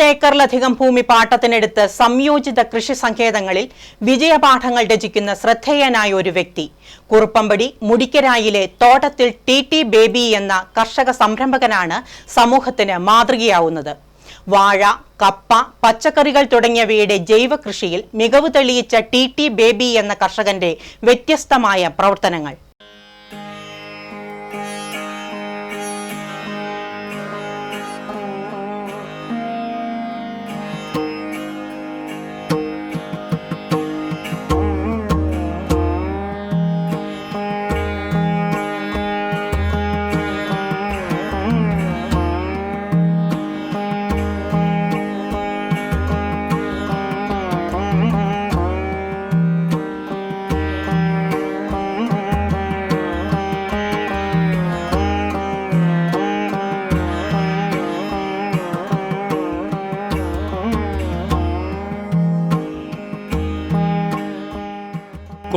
മുപ്പത് ഏക്കറിലധികം ഭൂമി പാട്ടത്തിനെടുത്ത് സംയോജിത കൃഷി സങ്കേതങ്ങളിൽ വിജയപാഠങ്ങൾ രചിക്കുന്ന ശ്രദ്ധേയനായ ഒരു വ്യക്തി. കുറുപ്പമ്പടി മുടിക്കരായിലെ തോട്ടത്തിൽ ടി ടി ബേബി എന്ന കർഷക സംരംഭകനാണ് സമൂഹത്തിന് മാതൃകയാവുന്നത്. വാഴ കപ്പ പച്ചക്കറികൾ തുടങ്ങിയവയുടെ ജൈവ കൃഷിയിൽ മികവ് തെളിയിച്ച ടി ടി ബേബി എന്ന കർഷകന്റെ വ്യത്യസ്തമായ പ്രവർത്തനങ്ങൾ.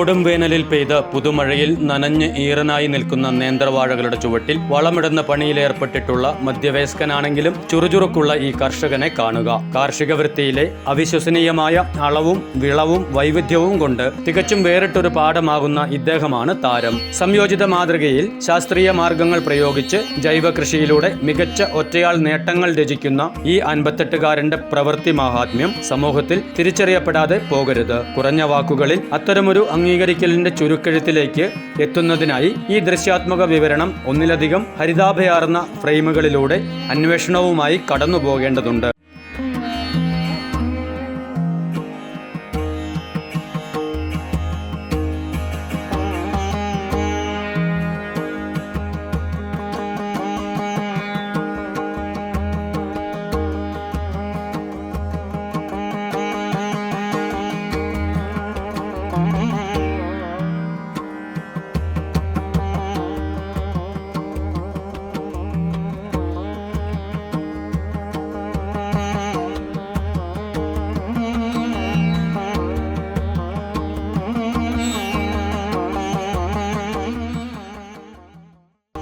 കൊടും വേനലിൽ പെയ്ത പുതുമഴയിൽ നനഞ്ഞ് ഈറനായി നിൽക്കുന്ന നേന്ത്രവാഴകളുടെ ചുവട്ടിൽ വളമിടുന്ന പണിയിലേർപ്പെട്ടിട്ടുള്ള മധ്യവയസ്കനാണെങ്കിലും ചുറുചുറുക്കുള്ള ഈ കർഷകനെ കാണുക. കാർഷിക വൃത്തിയിലെ അവിശ്വസനീയമായ അളവും വിളവും വൈവിധ്യവും കൊണ്ട് തികച്ചും വേറിട്ടൊരു പാഠമാകുന്ന ഇദ്ദേഹമാണ് താരം. സംയോജിത മാതൃകയിൽ ശാസ്ത്രീയ മാർഗങ്ങൾ പ്രയോഗിച്ച് ജൈവ കൃഷിയിലൂടെ മികച്ച ഒറ്റയാൾ നേട്ടങ്ങൾ രചിക്കുന്ന ഈ അൻപത്തെട്ടുകാരന്റെ പ്രവൃത്തി മാഹാത്മ്യം സമൂഹത്തിൽ തിരിച്ചറിയപ്പെടാതെ പോകരുത്. കുറഞ്ഞ വാക്കുകളിൽ അത്തരമൊരു അംഗീകരിക്കലിന്റെ ചുരുക്കെഴുത്തിലേക്ക് എത്തുന്നതിനായി ഈ ദൃശ്യാത്മക വിവരണം ഒന്നിലധികം ഹരിതാഭയാർന്ന ഫ്രെയിമുകളിലൂടെ അന്വേഷണവുമായി കടന്നു പോകേണ്ടതുണ്ട്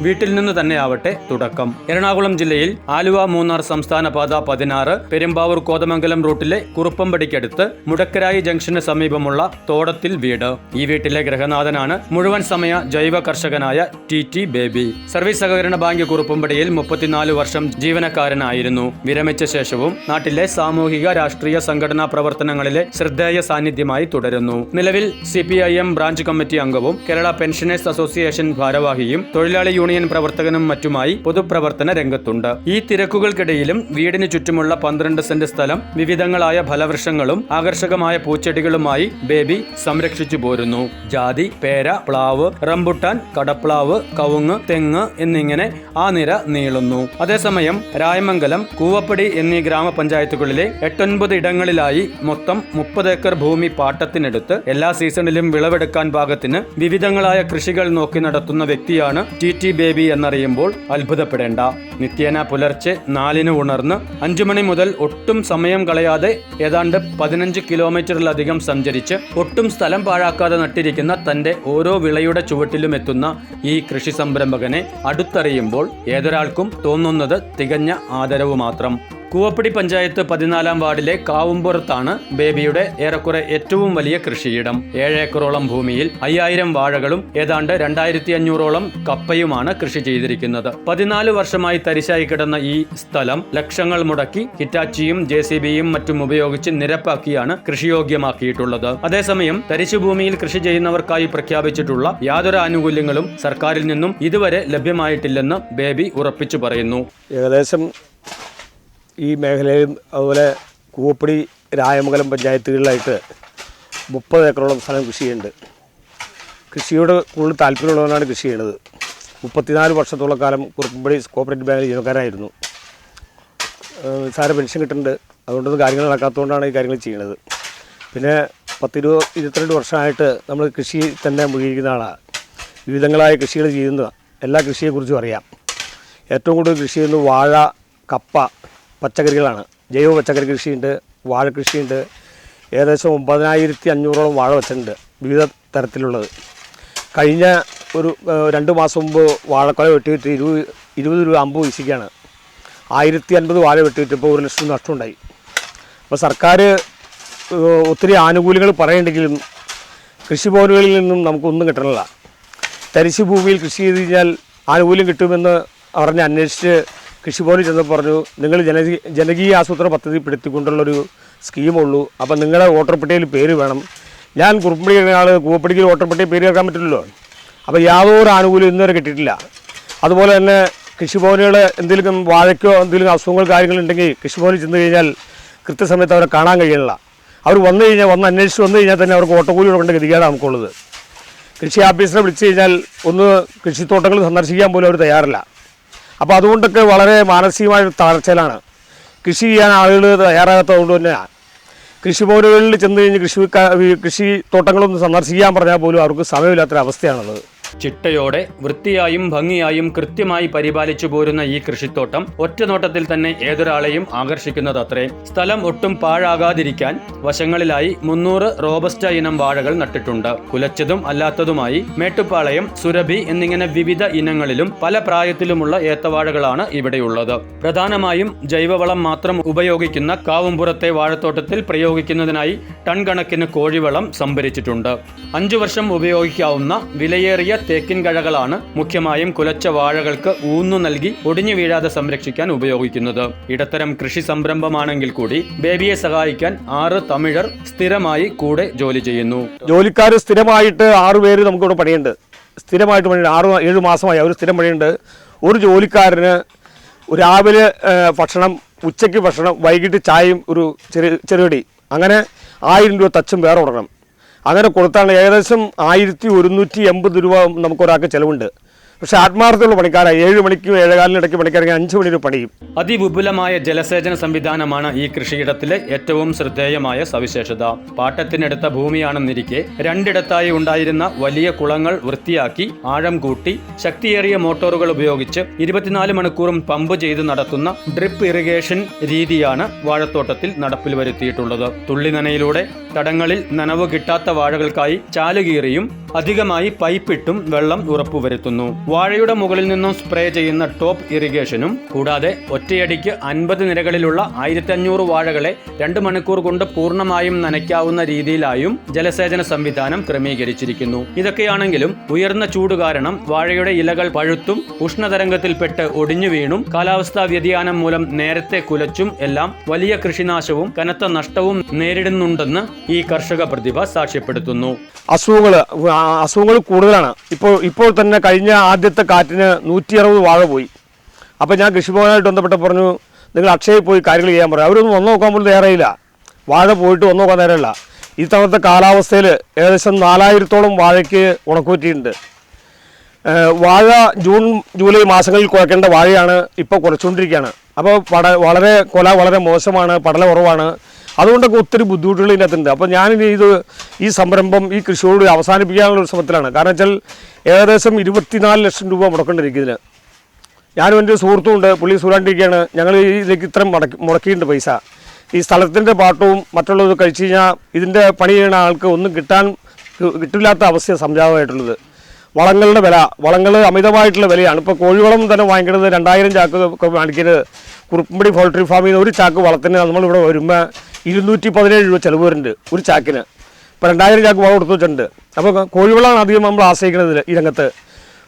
വീട്ടിൽ നിന്ന് തന്നെയാവട്ടെ തുടക്കം. എറണാകുളം ജില്ലയിൽ ആലുവ മൂന്നാർ സംസ്ഥാന പാത പതിനാറ് പെരുമ്പാവൂർ കോതമംഗലം റൂട്ടിലെ കുറുപ്പമ്പടിക്കടുത്ത് മുടക്കരായി ജംഗ്ഷന് സമീപമുള്ള തോടത്തിൽ വീട്. ഈ വീട്ടിലെ ഗ്രഹനാഥനാണ് മുഴുവൻ സമയ ജൈവ കർഷകനായ ടി ടി ബേബി. സർവീസ് സഹകരണ ബാങ്ക് കുറുപ്പമ്പടിയിൽ മുപ്പത്തിനാല് വർഷം ജീവനക്കാരനായിരുന്നു. വിരമിച്ച ശേഷവും നാട്ടിലെ സാമൂഹിക രാഷ്ട്രീയ സംഘടനാ പ്രവർത്തനങ്ങളിലെ ശ്രദ്ധേയ സാന്നിധ്യമായി തുടരുന്നു. നിലവിൽ സി ബ്രാഞ്ച് കമ്മിറ്റി അംഗവും കേരള പെൻഷനേഴ്സ് അസോസിയേഷൻ ഭാരവാഹിയും തൊഴിലാളി യൂണിയൻ പ്രവർത്തകനും മറ്റുമായി പൊതുപ്രവർത്തന രംഗത്തുണ്ട്. ഈ തിരക്കുകൾക്കിടയിലും വീടിന് ചുറ്റുമുള്ള പന്ത്രണ്ട് സെന്റ് സ്ഥലം വിവിധങ്ങളായ ഫലവൃക്ഷങ്ങളും ആകർഷകമായ പൂച്ചെടികളുമായി ബേബി സംരക്ഷിച്ചു പോരുന്നു. ജാതി പേര പ്ലാവ് റംബുട്ടാൻ കടപ്ലാവ് കവുങ്ങ് തെങ്ങ് എന്നിങ്ങനെ ആ നിര നീളുന്നു. അതേസമയം രായമംഗലം കൂവപ്പടി എന്നീ ഗ്രാമപഞ്ചായത്തുകളിലെ എട്ടൊൻപത് ഇടങ്ങളിലായി മൊത്തം മുപ്പത് ഏക്കർ ഭൂമി പാട്ടത്തിനെടുത്ത് എല്ലാ സീസണിലും വിളവെടുക്കാൻ പാകത്തിന് വിവിധങ്ങളായ കൃഷികൾ നോക്കി നടത്തുന്ന വ്യക്തിയാണ് ടി ടി ബേബി എന്നറിയുമ്പോൾ അത്ഭുതപ്പെടേണ്ട. നിത്യേന പുലർച്ചെ നാലിന് ഉണർന്ന് അഞ്ചു മണി മുതൽ ഒട്ടും സമയം കളയാതെ ഏതാണ്ട് പതിനഞ്ച് കിലോമീറ്ററിലധികം സഞ്ചരിച്ച് ഒട്ടും സ്ഥലം പാഴാക്കാതെ നട്ടിരിക്കുന്ന തന്റെ ഓരോ വിളയുടെ ചുവട്ടിലും എത്തുന്ന ഈ കൃഷി സംരംഭകനെ അടുത്തറിയുമ്പോൾ ഏതൊരാൾക്കും തോന്നുന്നത് തികഞ്ഞ ആദരവ് മാത്രം കൂവപ്പടി പഞ്ചായത്ത് പതിനാലാം വാർഡിലെ കാവുംപുറത്താണ് ബേബിയുടെ ഏറെക്കുറെ ഏറ്റവും വലിയ കൃഷിയിടം. ഏഴേക്കറോളം ഭൂമിയിൽ അയ്യായിരം വാഴകളും ഏതാണ്ട് രണ്ടായിരത്തി അഞ്ഞൂറോളം കപ്പയുമാണ് കൃഷി ചെയ്തിരിക്കുന്നത്. പതിനാല് വർഷമായി തരിശായി കിടന്ന ഈ സ്ഥലം ലക്ഷങ്ങൾ മുടക്കി ഹിറ്റാച്ചിയും ജെ സി ബിയും മറ്റും ഉപയോഗിച്ച് നിരപ്പാക്കിയാണ് കൃഷിയോഗ്യമാക്കിയിട്ടുള്ളത്. അതേസമയം തരിശുഭൂമിയിൽ കൃഷി ചെയ്യുന്നവർക്കായി പ്രഖ്യാപിച്ചിട്ടുള്ള യാതൊരു ആനുകൂല്യങ്ങളും സർക്കാരിൽ നിന്നും ഇതുവരെ ലഭ്യമായിട്ടില്ലെന്ന് ബേബി ഉറപ്പിച്ചു പറയുന്നു. ഏകദേശം ഈ മേഖലയിലും അതുപോലെ കൂവപ്പടി രായമംഗലം പഞ്ചായത്തുകളിലായിട്ട് മുപ്പത് ഏക്കറോളം സ്ഥലം കൃഷി ചെയ്യുന്നുണ്ട്. കൃഷിയോട് കൂടുതൽ താല്പര്യമുള്ളവരാണ് കൃഷി ചെയ്യുന്നത്. മുപ്പത്തിനാല് വർഷത്തോളം കാലം കുറുപ്പമ്പടി കോപ്പറേറ്റീവ് ബാങ്കിൽ ജീവനക്കാരായിരുന്നു. സാറ് പെൻഷൻ കിട്ടുന്നുണ്ട്. അതുകൊണ്ടൊന്നും കാര്യങ്ങൾ നടക്കാത്തതുകൊണ്ടാണ് ഈ കാര്യങ്ങൾ ചെയ്യുന്നത്. പിന്നെ പത്തിരുപത് ഇരുപത്തിരണ്ട് വർഷമായിട്ട് നമ്മൾ കൃഷി തന്നെ മുഴുകിയിരിക്കുന്ന ആളാണ് വിവിധങ്ങളായ കൃഷികൾ ചെയ്യുന്ന എല്ലാ കൃഷിയെക്കുറിച്ചും അറിയാം. ഏറ്റവും കൂടുതൽ കൃഷി ചെയ്യുന്നത് വാഴ കപ്പ പച്ചക്കറികളാണ്. ജൈവ പച്ചക്കറി കൃഷിയുണ്ട് വാഴ കൃഷിയുണ്ട്. ഏകദേശം ഒമ്പതിനായിരത്തി അഞ്ഞൂറോളം വാഴ വെച്ചിട്ടുണ്ട് വിവിധ തരത്തിലുള്ളത്. കഴിഞ്ഞ ഒരു രണ്ട് മാസം മുമ്പ് വാഴക്കൊല വെട്ടിയിട്ട് ഇരുപത് ഇരുപത് രൂപ അമ്പത് പൈസയ്ക്കാണ് ആയിരത്തി അൻപത് വാഴ വെട്ടിയിട്ടിപ്പോൾ ഒരു ലക്ഷം നഷ്ടമുണ്ടായി. അപ്പോൾ സർക്കാർ ഒത്തിരി ആനുകൂല്യങ്ങൾ പറയേണ്ടെങ്കിലും കൃഷിഭവനുകളിൽ നിന്നും നമുക്കൊന്നും കിട്ടണില്ല. തരിശു ഭൂമിയിൽ കൃഷി ചെയ്ത് കഴിഞ്ഞാൽ ആനുകൂല്യം കിട്ടുമെന്ന് പറഞ്ഞ് അന്വേഷിച്ച് കൃഷിഭവനിൽ ചെന്ന് പറഞ്ഞു നിങ്ങൾ ജനകീയ ജനകീയ ആസൂത്രണ പദ്ധതി പിടുത്തിക്കൊണ്ടുള്ളൊരു സ്കീമുള്ളൂ. അപ്പം നിങ്ങളുടെ വോട്ടർ പട്ടികയിൽ പേര് വേണം. ഞാൻ കുറുപ്പടി ആൾ കൂവപ്പടിക്ക് വോട്ടർ പേര് ചേർക്കാൻ പറ്റില്ലല്ലോ. അപ്പോൾ യാതൊരു ആനുകൂല്യം ഇന്നുവരെ കിട്ടിയിട്ടില്ല. അതുപോലെ തന്നെ കൃഷിഭവനുകൾ എന്തെങ്കിലും വാഴയ്ക്കോ എന്തെങ്കിലും അസുഖങ്ങൾ കാര്യങ്ങളുണ്ടെങ്കിൽ കൃഷിഭവനിൽ ചെന്ന് കഴിഞ്ഞാൽ കൃത്യസമയത്ത് അവരെ കാണാൻ കഴിയണില്ല. അവർ വന്നു കഴിഞ്ഞാൽ വന്ന് അന്വേഷിച്ച് വന്നു കഴിഞ്ഞാൽ തന്നെ അവർക്ക് ഓട്ടക്കൂലി കൊടുക്കേണ്ട ഗതികേടാണ് നമുക്കുള്ളത്. കൃഷി ഓഫീസറെ വിളിച്ചു കഴിഞ്ഞാൽ ഒന്ന് കൃഷിത്തോട്ടങ്ങൾ സന്ദർശിക്കാൻ പോലും അവർ തയ്യാറില്ല. അപ്പോൾ അതുകൊണ്ടൊക്കെ വളരെ മാനസികമായ തളർച്ചയിലാണ്. കൃഷി ചെയ്യാൻ ആളുകൾ തയ്യാറാകാത്തതുകൊണ്ട് കൃഷി കൃഷിഭവനുകളിൽ ചെന്ന് കഴിഞ്ഞ് കൃഷി കൃഷി തോട്ടങ്ങളൊന്നും സന്ദർശിക്കാൻ പറഞ്ഞാൽ പോലും അവർക്ക് സമയമില്ലാത്തൊരവസ്ഥയാണുള്ളത്. ചിട്ടയോടെ വൃത്തിയായും ഭംഗിയായും കൃത്യമായി പരിപാലിച്ചു പോരുന്ന ഈ കൃഷിത്തോട്ടം ഒറ്റനോട്ടത്തിൽ തന്നെ ഏതൊരാളെയും ആകർഷിക്കുന്നതത്രേ. സ്ഥലം ഒട്ടും പാഴാകാതിരിക്കാൻ വശങ്ങളിലായി മുന്നൂറ് റോബസ്റ്റ ഇനം വാഴകൾ നട്ടിട്ടുണ്ട്. കുലച്ചതും അല്ലാത്തതുമായി മേട്ടുപ്പാളയം സുരഭി എന്നിങ്ങനെ വിവിധ ഇനങ്ങളിലും പല പ്രായത്തിലുമുള്ള ഏത്തവാഴകളാണ് ഇവിടെയുള്ളത്. പ്രധാനമായും ജൈവവളം മാത്രം ഉപയോഗിക്കുന്ന കാവുംപുറത്തെ വാഴത്തോട്ടത്തിൽ പ്രയോഗിക്കുന്നതിനായി ടൺ കണക്കിന് കോഴിവളം സംഭരിച്ചിട്ടുണ്ട്. അഞ്ചു വർഷം ഉപയോഗിക്കാവുന്ന വിലയേറിയ തേക്കിൻ കഴകളാണ് മുഖ്യമായും കുലച്ച വാഴകൾക്ക് ഊന്നു നൽകി ഒടിഞ്ഞു വീഴാതെ സംരക്ഷിക്കാൻ ഉപയോഗിക്കുന്നത്. ഇടത്തരം കൃഷി സംരംഭമാണെങ്കിൽ കൂടി ബേബിയെ സഹായിക്കാൻ ആറ് തമിഴർ സ്ഥിരമായി കൂടെ ജോലി ചെയ്യുന്നു. ജോലിക്കാർ സ്ഥിരമായിട്ട് ആറ് പേര് നമുക്കിവിടെ പണിയുണ്ട്. സ്ഥിരമായിട്ട് പണിയുണ്ട്. ആറ് ഏഴ് മാസമായി അവർ സ്ഥിരം പണിയുണ്ട്. ഒരു ജോലിക്കാരന് രാവിലെ ഭക്ഷണം ഉച്ചയ്ക്ക് ഭക്ഷണം വൈകിട്ട് ചായയും ഒരു ചെറിയ ചെറുകടി. അങ്ങനെ ആയിരം രൂപ തച്ചും വേറെ കൊടുക്കണം അങ്ങനെ കൊടുത്താണ് ഏകദേശം ആയിരത്തി ഒരുന്നൂറ്റി എൺപത് രൂപ നമുക്കൊരാൾക്ക് ചിലവുണ്ട്. പക്ഷെ ആത്മാർത്ഥമുള്ള പണിക്കാരാണ് ഏഴ് മണിക്കും ഏഴേകാലിനും ഇടയ്ക്ക് പണിക്കാരെങ്കിൽ അഞ്ച് മണി വരെ പണിയും. അതിവിപുലമായ ജലസേചന സംവിധാനമാണ് ഈ കൃഷിയിടത്തിലെ ഏറ്റവും ശ്രദ്ധേയമായ സവിശേഷത. പാട്ടത്തിനെടുത്ത ഭൂമിയാണെന്നിരിക്കെ രണ്ടിടത്തായി ഉണ്ടായിരുന്ന വലിയ കുളങ്ങൾ വൃത്തിയാക്കി ആഴം കൂട്ടി ശക്തിയേറിയ മോട്ടോറുകൾ ഉപയോഗിച്ച് ഇരുപത്തിനാല് മണിക്കൂറും പമ്പ് ചെയ്ത് നടത്തുന്ന ഡ്രിപ്പ് ഇറിഗേഷൻ രീതിയാണ് വാഴത്തോട്ടത്തിൽ നടപ്പിൽ വരുത്തിയിട്ടുള്ളത്. തുള്ളിനനയിലൂടെ തടങ്ങളിൽ നനവ് കിട്ടാത്ത വാഴകൾക്കായി ചാലുകീറിയും അധികമായി പൈപ്പിട്ടും വെള്ളം ഉറപ്പുവരുത്തുന്നു. വാഴയുടെ മുകളിൽ നിന്നും സ്പ്രേ ചെയ്യുന്ന ടോപ്പ് ഇറിഗേഷനും കൂടാതെ ഒറ്റയടിക്ക് അൻപത് നിരകളിലുള്ള ആയിരത്തി അഞ്ഞൂറ് വാഴകളെ രണ്ട് മണിക്കൂർ കൊണ്ട് പൂർണമായും നനയ്ക്കാവുന്ന രീതിയിലായും ജലസേചന സംവിധാനം ക്രമീകരിച്ചിരിക്കുന്നു. ഇതൊക്കെയാണെങ്കിലും ഉയർന്ന ചൂട് കാരണം വാഴയുടെ ഇലകൾ പഴുത്തും ഉഷ്ണതരംഗത്തിൽപ്പെട്ട് ഒടിഞ്ഞു വീണും കാലാവസ്ഥാ വ്യതിയാനം മൂലം നേരത്തെ കുലച്ചും എല്ലാം വലിയ കൃഷിനാശവും കനത്ത നഷ്ടവും നേരിടുന്നുണ്ടെന്ന് ഈ കർഷക പ്രതിഭ സാക്ഷ്യപ്പെടുത്തുന്നു. അസുഖങ്ങൾ അസുഖങ്ങൾ കൂടുതലാണ്. ഇപ്പോൾ ഇപ്പോൾ തന്നെ കഴിഞ്ഞ ആദ്യത്തെ കാറ്റിന് നൂറ്റി അറുപത് വാഴ പോയി. അപ്പോൾ ഞാൻ കൃഷിഭവനായിട്ട് ബന്ധപ്പെട്ട് പറഞ്ഞു നിങ്ങൾ അക്ഷയയിൽ പോയി കാര്യങ്ങൾ ചെയ്യാൻ പറയും. അവരൊന്നും വന്നു നോക്കാൻ പോലും തയ്യാറായില്ല. വാഴ പോയിട്ട് വന്നു നോക്കാൻ നേരമില്ല തവണത്തെ കാലാവസ്ഥയിൽ ഏകദേശം നാലായിരത്തോളം വാഴയ്ക്ക് ഉണക്കുപറ്റിയിട്ടുണ്ട് വാഴ ജൂൺ ജൂലൈ മാസങ്ങളിൽ കുഴക്കേണ്ട വാഴയാണ് ഇപ്പോൾ കുറച്ചുകൊണ്ടിരിക്കുകയാണ്. അപ്പോൾ വളരെ കൊല വളരെ മോശമാണ് പടല കുറവാണ്. അതുകൊണ്ടൊക്കെ ഒത്തിരി ബുദ്ധിമുട്ടുകൾ ഇതിനകത്തുണ്ട്. അപ്പോൾ ഞാനിനി ഇത് ഈ സംരംഭം ഈ കൃഷിയോട് അവസാനിപ്പിക്കാനുള്ള ഒരു ശ്രമത്തിലാണ്. കാരണം വെച്ചാൽ ഏകദേശം ഇരുപത്തിനാല് ലക്ഷം രൂപ മുടക്കേണ്ടിരിക്കും ഇതിന്. ഞാനും എന്റെ സുഹൃത്തും ഉണ്ട് പുള്ളി സൂരാണ്ടിരിക്കുകയാണ് ഞങ്ങൾ ഇതിലേക്ക് ഇത്രയും മുടക്കി മുടക്കിയിട്ടുണ്ട് പൈസ. ഈ സ്ഥലത്തിന്റെ പാട്ടവും മറ്റുള്ളതും കഴിച്ചു കഴിഞ്ഞാൽ ഇതിന്റെ പണി ചെയ്യുന്ന ആൾക്ക് ഒന്നും കിട്ടാൻ കിട്ടില്ലാത്ത അവസ്ഥ സംജാതമായിട്ടുള്ളത്. വളങ്ങളുടെ വില വളങ്ങൾ അമിതമായിട്ടുള്ള വിലയാണ്. ഇപ്പോൾ കോഴിവളം തന്നെ വാങ്ങിക്കുന്നത് രണ്ടായിരം ചാക്ക് മേടിക്കുന്നത് കുറുപ്പമ്പടി പൗൾട്രി ഫാമിൽ നിന്ന് ഒരു ചാക്ക് വളത്തിന് നമ്മളിവിടെ വരുമ്പോൾ ഇരുന്നൂറ്റി പതിനേഴ് രൂപ ചിലവ് വരുന്നുണ്ട് ഒരു ചാക്കിന്. ഇപ്പോൾ രണ്ടായിരം ചാക്ക് വളം കൊടുത്തു വെച്ചിട്ടുണ്ട്. അപ്പോൾ കോഴിവളമാണ് അധികം നമ്മൾ ആശ്രയിക്കുന്നത് ഈ രംഗത്ത്.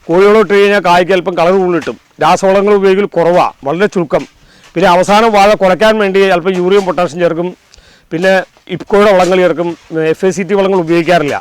കോഴിവളം ഇട്ട് കഴിഞ്ഞാൽ കായ്ക്ക് അല്പം കളർ കൂടുതൽ കിട്ടും. രാസവളങ്ങൾ ഉപയോഗിക്കൽ കുറവാണ് വളരെ ചുരുക്കം. പിന്നെ അവസാനം വാഴ കുറയ്ക്കാൻ വേണ്ടി അല്പം യൂറിയം പൊട്ടാഷ്യം ചേർക്കും. പിന്നെ ഇപ്കോയുടെ വളങ്ങൾ ചേർക്കും. എഫ് എ സി ടി വളങ്ങൾ ഉപയോഗിക്കാറില്ല.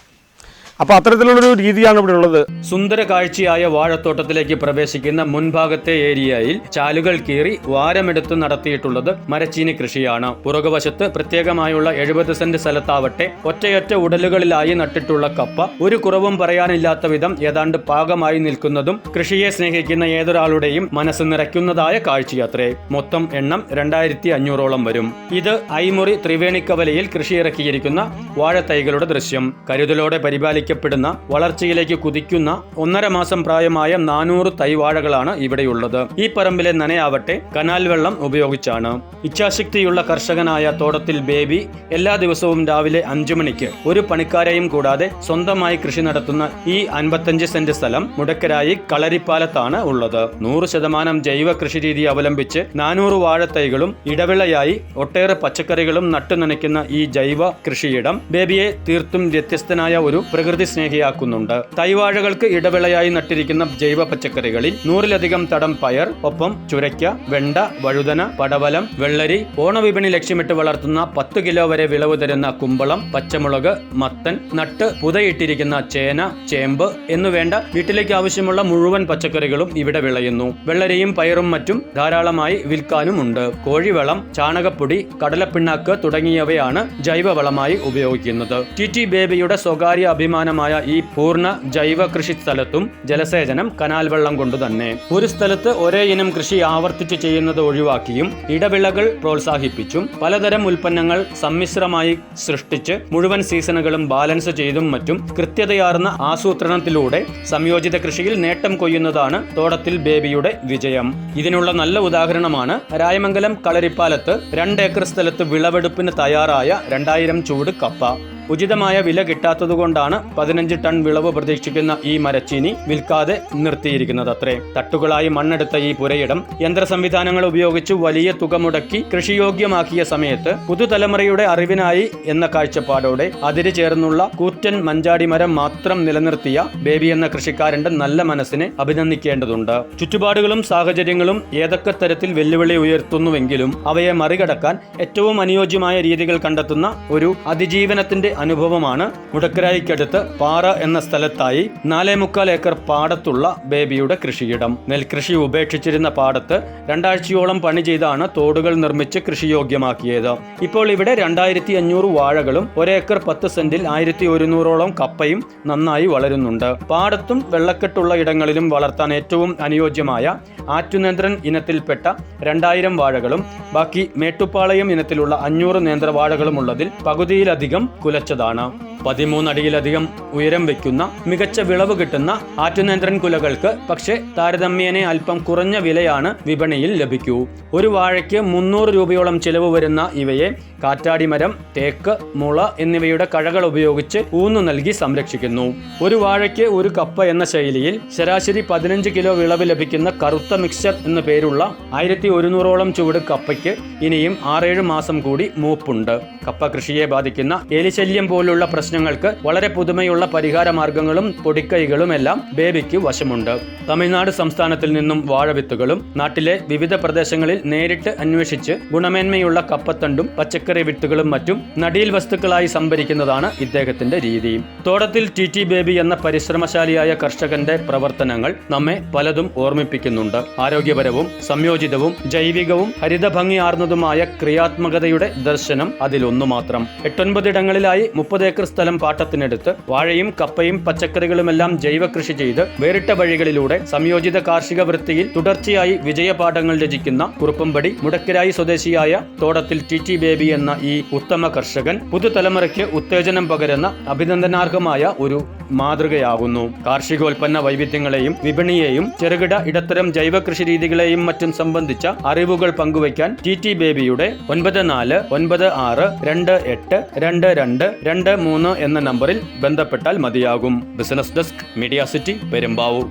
അപ്പോൾ അത്തരത്തിലുള്ളൊരു രീതിയാണ് ഇവിടെ ഉള്ളത്. സുന്ദര കാഴ്ചയായ വാഴത്തോട്ടത്തിലേക്ക് പ്രവേശിക്കുന്ന മുൻഭാഗത്തെ ഏരിയയിൽ ചാലുകൾ കീറി വാരമെടുത്ത് നടത്തിയിട്ടുള്ളത് മരച്ചീനി കൃഷിയാണ്. പുറകുവശത്ത് പ്രത്യേകമായുള്ള എഴുപത് സെന്റ് സ്ഥലത്താവട്ടെ ഒറ്റയൊറ്റ ഉടലുകളിലായി നട്ടിട്ടുള്ള കപ്പ ഒരു കുറവും പറയാനില്ലാത്ത വിധം ഏതാണ്ട് പാകമായി നിൽക്കുന്നതും കൃഷിയെ സ്നേഹിക്കുന്ന ഏതൊരാളുടെയും മനസ്സ് നിറയ്ക്കുന്നതായ കാഴ്ചയത്രേ. മൊത്തം എണ്ണം രണ്ടായിരത്തി അഞ്ഞൂറോളം വരും. ഇത് ഐമുറി ത്രിവേണിക്കവലയിൽ കൃഷിയിറക്കിയിരിക്കുന്ന വാഴത്തൈകളുടെ ദൃശ്യം. കരുതലോടെ പരിപാലിക്കപ്പെട്ട വിളിക്കപ്പെടുന്ന വളർച്ചയിലേക്ക് കുതിക്കുന്ന ഒന്നര മാസം പ്രായമായ നാനൂറ് തൈവാഴകളാണ് ഇവിടെയുള്ളത്. ഈ പറമ്പിലെ നനയാവട്ടെ കനാൽ വെള്ളം ഉപയോഗിച്ചാണ്. ഇച്ഛാശക്തിയുള്ള കർഷകനായ തോടത്തിൽ ബേബി എല്ലാ ദിവസവും രാവിലെ അഞ്ചു മണിക്ക് ഒരു പണിക്കാരെയും കൂടാതെ സ്വന്തമായി കൃഷി നടത്തുന്ന ഈ അൻപത്തഞ്ച് സെന്റ് സ്ഥലം മുടക്കരായി കളരിപ്പാലത്താണ് ഉള്ളത്. നൂറ് ശതമാനം ജൈവ കൃഷിരീതി അവലംബിച്ച് നാനൂറ് വാഴത്തൈകളും ഇടവിളയായി ഒട്ടേറെ പച്ചക്കറികളും നട്ടു നനയ്ക്കുന്ന ഈ ജൈവ കൃഷിയിടം ബേബിയെ തീർത്തും വ്യത്യസ്തനായ ഒരു പ്രകൃതി സ്നേഹിയാക്കുന്നുണ്ട്. തൈവാഴകൾക്ക് ഇടവിളയായി നട്ടിരിക്കുന്ന ജൈവ പച്ചക്കറികളിൽ നൂറിലധികം തടം പയർ ഒപ്പം ചുരയ്ക്ക വെണ്ട വഴുതന പടവലം വെള്ളരി ഓണവിപണി ലക്ഷ്യമിട്ട് വളർത്തുന്ന പത്ത് കിലോ വരെ വിളവ് തരുന്ന കുമ്പളം പച്ചമുളക് മത്തൻ നട്ട് പുതയിട്ടിരിക്കുന്ന ചേന ചേമ്പ് എന്നുവേണ്ട വീട്ടിലേക്ക് ആവശ്യമുള്ള മുഴുവൻ പച്ചക്കറികളും ഇവിടെ വിളയുന്നു. വെള്ളരിയും പയറും മറ്റും ധാരാളമായി വിൽക്കാനുമുണ്ട്. കോഴിവളം ചാണകപ്പൊടി കടലപ്പിണ്ണാക്ക് തുടങ്ങിയവയാണ് ജൈവവളമായി ഉപയോഗിക്കുന്നത്. ടി ടി ബേബിയുടെ സ്വകാര്യ അഭിമാനമായ ഈ പൂർണ ജൈവ കൃഷി സ്ഥലത്തും ജലസേചനം കനാൽ വെള്ളം കൊണ്ടു തന്നെ. ഒരു സ്ഥലത്ത് ഒരേ ഇനം കൃഷി ആവർത്തിച്ച് ചെയ്യുന്നത് ഒഴിവാക്കിയും ഇടവിളകൾ പ്രോത്സാഹിപ്പിച്ചും പലതരം ഉൽപ്പന്നങ്ങൾ സമ്മിശ്രമായി സൃഷ്ടിച്ച് മുഴുവൻ സീസണുകളും ബാലൻസ് ചെയ്തും മറ്റും കൃത്യതയാർന്ന ആസൂത്രണത്തിലൂടെ സംയോജിത കൃഷിയിൽ നേട്ടം കൊയ്യുന്നതാണ് തോടത്തിൽ ബേബിയുടെ വിജയം. ഇതിനുള്ള നല്ല ഉദാഹരണമാണ് രായമംഗലം കളരിപ്പാലത്ത് രണ്ട് ഏക്കർ സ്ഥലത്ത് വിളവെടുപ്പിന് തയ്യാറായ രണ്ടായിരം ചൂട് കപ്പ. ഉചിതമായ വില കിട്ടാത്തതുകൊണ്ടാണ് പതിനഞ്ച് ടൺ വിളവ് പ്രതീക്ഷിക്കുന്ന ഈ മരച്ചീനി വിൽക്കാതെ നിർത്തിയിരിക്കുന്നത് അത്രേ. തട്ടുകളായി മണ്ണെടുത്ത ഈ പുരയിടം യന്ത്ര സംവിധാനങ്ങൾ ഉപയോഗിച്ച് വലിയ തുക മുടക്കി കൃഷിയോഗ്യമാക്കിയ സമയത്ത് പുതുതലമുറയുടെ അറിവിനായി എന്ന കാഴ്ചപ്പാടോടെ അതിര് ചേർന്നുള്ള കൂറ്റൻ മഞ്ചാടി മരം മാത്രം നിലനിർത്തിയ ബേബി എന്ന കൃഷിക്കാരന്റെ നല്ല മനസ്സിനെ അഭിനന്ദിക്കേണ്ടതുണ്ട്. ചുറ്റുപാടുകളും സാഹചര്യങ്ങളും ഏതൊക്കെ തരത്തിൽ വെല്ലുവിളി ഉയർത്തുന്നുവെങ്കിലും അവയെ മറികടക്കാൻ ഏറ്റവും അനുയോജ്യമായ രീതികൾ കണ്ടെത്തുന്ന ഒരു അതിജീവനത്തിന്റെ അനുഭവമാണ്. മുടക്കരായിക്കടുത്ത് പാറ എന്ന സ്ഥലത്തായി നാലേ മുക്കാൽ ഏക്കർ പാടത്തുള്ള ബേബിയുടെ കൃഷിയിടം. നെൽകൃഷി ഉപേക്ഷിച്ചിരുന്ന പാടത്ത് രണ്ടാഴ്ചയോളം പണി ചെയ്താണ് തോടുകൾ നിർമ്മിച്ച് കൃഷിയോഗ്യമാക്കിയത് ഇപ്പോൾ ഇവിടെ രണ്ടായിരത്തി അഞ്ഞൂറ് വാഴകളും ഒരേക്കർ പത്ത് സെന്റിൽ ആയിരത്തി ഒരുന്നൂറോളം കപ്പയും നന്നായി വളരുന്നുണ്ട്. പാടത്തും വെള്ളക്കെട്ടുള്ള ഇടങ്ങളിലും വളർത്താൻ ഏറ്റവും അനുയോജ്യമായ ആറ്റുനേന്ത്രൻ ഇനത്തിൽപ്പെട്ട രണ്ടായിരം വാഴകളും ബാക്കി മേട്ടുപ്പാളയം ഇനത്തിലുള്ള അഞ്ഞൂറ് നേന്ത്രവാഴകളും ഉള്ളതിൽ പകുതിയിലധികം കുലച്ചതാണ് പതിമൂന്നടിയിലധികം ഉയരം വയ്ക്കുന്ന മികച്ച വിളവ് കിട്ടുന്ന ആറ്റുനേന്ത്രൻ കുലകൾക്ക് പക്ഷേ താരതമ്യേനെ അല്പം കുറഞ്ഞ വിലയാണ് വിപണിയിൽ ലഭിക്കൂ. ഒരു വാഴയ്ക്ക് മുന്നൂറ് രൂപയോളം ചിലവ് വരുന്ന ഇവയെ കാറ്റാടിമരം തേക്ക് മുള എന്നിവയുടെ കഴകൾ ഉപയോഗിച്ച് ഊന്നു നൽകി സംരക്ഷിക്കുന്നു. ഒരു വാഴയ്ക്ക് ഒരു കപ്പ എന്ന ശൈലിയിൽ ശരാശരി പതിനഞ്ച് കിലോ വിളവ് ലഭിക്കുന്ന കറുത്ത മിക്സ്ചർ എന്ന പേരുള്ള ആയിരത്തി ഒരുന്നൂറോളം ചുവട് കപ്പയ്ക്ക് ഇനിയും ആറേഴ് മാസം കൂടി മൂപ്പുണ്ട്. കപ്പ കൃഷിയെ ബാധിക്കുന്ന എലിശല്യം പോലുള്ള പ്രശ്നങ്ങൾക്ക് വളരെ പുതുമയുള്ള പരിഹാര മാർഗങ്ങളും പൊടിക്കൈകളുമെല്ലാം ബേബിക്ക് വശമുണ്ട്. തമിഴ്നാട് സംസ്ഥാനത്തിൽ നിന്നും വാഴവിത്തുകളും നാട്ടിലെ വിവിധ പ്രദേശങ്ങളിൽ നേരിട്ട് അന്വേഷിച്ച് ഗുണമേന്മയുള്ള കപ്പത്തണ്ടും പച്ചക്കറി വിത്തുകളും മറ്റും നടീൽ വസ്തുക്കളായി സംഭരിക്കുന്നതാണ് ഇദ്ദേഹത്തിന്റെ രീതി. തോടത്തിൽ ടി ടി ബേബി എന്ന പരിശ്രമശാലിയായ കർഷകന്റെ പ്രവർത്തനങ്ങൾ നമ്മെ പലതും ഓർമ്മിപ്പിക്കുന്നുണ്ട്. ആരോഗ്യപരവും സംയോജിതവും ജൈവികവും ഹരിതഭംഗിയാർന്നതുമായ ക്രിയാത്മകതയുടെ ദർശനം അതിലൊന്നു മാത്രം എട്ടൊൻപതിടങ്ങളിലായി മുപ്പത് ഏക്കർ സ്ഥലം പാട്ടത്തിനെടുത്ത് വാഴയും കപ്പയും പച്ചക്കറികളുമെല്ലാം ജൈവ കൃഷി ചെയ്ത് വേറിട്ട വഴികളിലൂടെ സംയോജിത കാർഷിക വൃത്തിയിൽ തുടർച്ചയായി വിജയപാഠങ്ങൾ രചിക്കുന്ന കുറുപ്പമ്പടി മുടക്കരായി സ്വദേശിയായ തോടത്തിൽ ടി ടി ബേബി എന്ന ഈ ഉത്തമ കർഷകൻ പുതുതലമുറയ്ക്ക് ഉത്തേജനം പകരുന്ന അഭിനന്ദനാർഹമായ ഒരു മാതൃകയാകുന്നു. കാർഷികോൽപ്പന്ന വൈവിധ്യങ്ങളെയും വിപണിയെയും ചെറുകിട ഇടത്തരം ജൈവ കൃഷി രീതികളെയും മറ്റും സംബന്ധിച്ച അറിവുകൾ പങ്കുവയ്ക്കാൻ ടി ടി ബേബിയുടെ ഒൻപത് നാല് ഒൻപത് ആറ് രണ്ട് എട്ട് രണ്ട് രണ്ട് രണ്ട് മൂന്ന് എന്ന നമ്പറിൽ ബന്ധപ്പെട്ടാൽ മതിയാകും. Business desk media city Perumbavoor.